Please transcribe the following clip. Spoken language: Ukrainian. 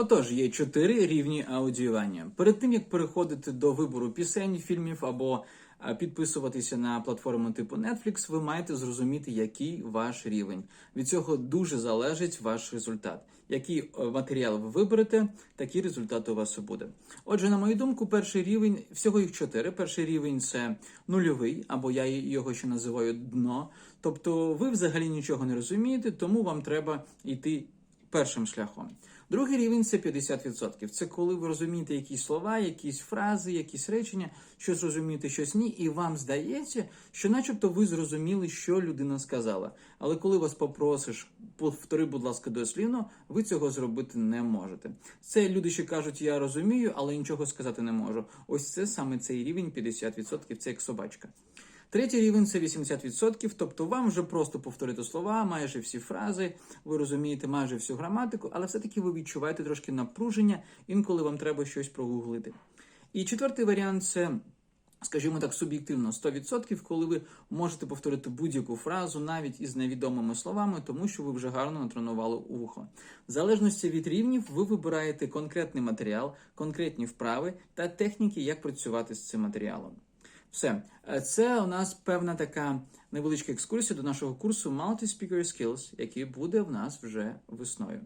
Отож, є чотири рівні аудіювання. Перед тим як переходити до вибору пісень, фільмів або е, підписуватися на платформу типу Netflix, ви маєте зрозуміти, який ваш рівень. Від цього дуже залежить ваш результат. Який е, матеріал ви виберете, такий результат у вас буде. Отже, на мою думку, перший рівень всього їх чотири. Перший рівень це нульовий, або я його ще називаю дно. Тобто, ви взагалі нічого не розумієте, тому вам треба йти першим шляхом. Другий рівень це 50%. Це коли ви розумієте якісь слова, якісь фрази, якісь речення, щось розумієте, щось ні, і вам здається, що, начебто, ви зрозуміли, що людина сказала. Але коли вас попросиш, повтори, будь ласка, дослівно, ви цього зробити не можете. Це люди, що кажуть, я розумію, але нічого сказати не можу. Ось це саме цей рівень 50%, це як собачка. Третій рівень це 80%, тобто вам вже просто повторити слова, майже всі фрази, ви розумієте майже всю граматику, але все-таки ви відчуваєте трошки напруження, інколи вам треба щось прогуглити. І четвертий варіант це. Скажімо так, суб'єктивно 100%, коли ви можете повторити будь-яку фразу навіть із невідомими словами, тому що ви вже гарно натренували вухо. В залежності від рівнів, ви вибираєте конкретний матеріал, конкретні вправи та техніки, як працювати з цим матеріалом. Все, Е, це у нас певна така невеличка екскурсія до нашого курсу Multi-Speaker Skills, який буде в нас вже весною.